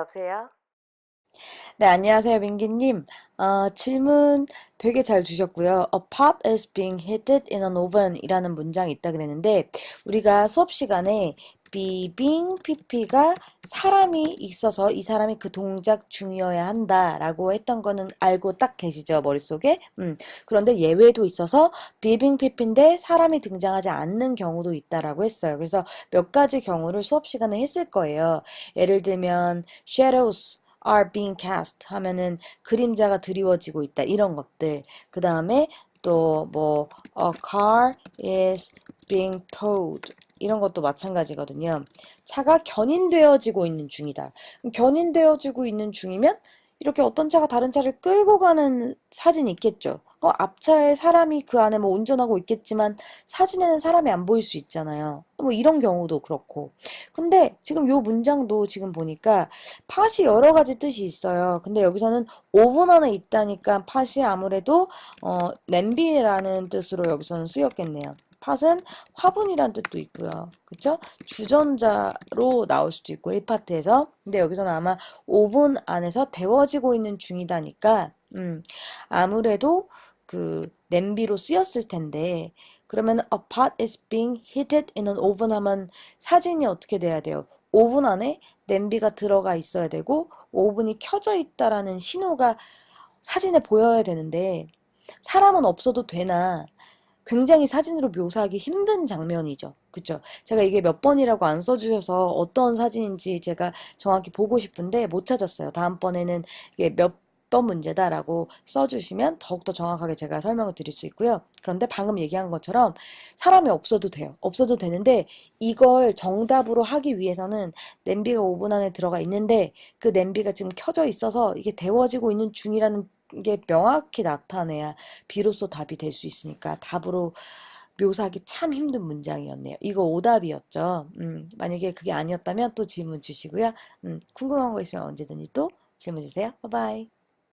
여보세요? 네, 안녕하세요, 민기님. 어, 질문 되게 잘 주셨고요. A pot is being heated in an oven 이라는 문장이 있다 그랬는데, 우리가 수업 시간에 being, pp가 사람이 있어서 이 사람이 그 동작 중이어야 한다라고 했던 거는 알고 딱 계시죠, 머릿속에? 음, 그런데 예외도 있어서 being, pp인데 사람이 등장하지 않는 경우도 있다라고 했어요. 그래서 몇 가지 경우를 수업 시간에 했을 거예요. 예를 들면, shadows are being cast 하면은 그림자가 드리워지고 있다 이런 것들 그 다음에 또뭐 a car is being towed 이런 것도 마찬가지거든요. 차가 견인되어지고 있는 중이다. 견인되어지고 있는 중이면 이렇게 어떤 차가 다른 차를 끌고 가는 사진이 있겠죠. 그 앞차에 사람이 그 안에 뭐 운전하고 있겠지만 사진에는 사람이 안 보일 수 있잖아요. 뭐 이런 경우도 그렇고. 근데 지금 요 문장도 지금 보니까 팥이 여러 가지 뜻이 있어요. 근데 여기서는 오븐 안에 있다니까 팥이 아무래도 어, 냄비라는 뜻으로 여기서는 쓰였겠네요. 팥은 화분이란 뜻도 있고요. 그쵸? 주전자로 나올 수도 있고 1파트에서. 근데 여기서는 아마 오븐 안에서 데워지고 있는 중이다니까 음, 아무래도 그 냄비로 쓰였을 텐데 그러면 a pot is being heated in an oven 하면 사진이 어떻게 돼야 돼요? 오븐 안에 냄비가 들어가 있어야 되고 오븐이 켜져 있다라는 신호가 사진에 보여야 되는데 사람은 없어도 되나 굉장히 사진으로 묘사하기 힘든 장면이죠. 그쵸? 제가 이게 몇 번이라고 안 써주셔서 어떤 사진인지 제가 정확히 보고 싶은데 못 찾았어요. 다음번에는 이게 몇 번 문제다라고 써주시면 더욱더 정확하게 제가 설명을 드릴 수 있고요. 그런데 방금 얘기한 것처럼 사람이 없어도 돼요. 없어도 되는데 이걸 정답으로 하기 위해서는 냄비가 오븐 안에 들어가 있는데 그 냄비가 지금 켜져 있어서 이게 데워지고 있는 중이라는 게 명확히 나타내야 비로소 답이 될 수 있으니까 답으로 묘사하기 참 힘든 문장이었네요. 이거 오답이었죠. 음, 만약에 그게 아니었다면 또 질문 주시고요. 음, 궁금한 거 있으면 언제든지 또 질문 주세요. 바이바이.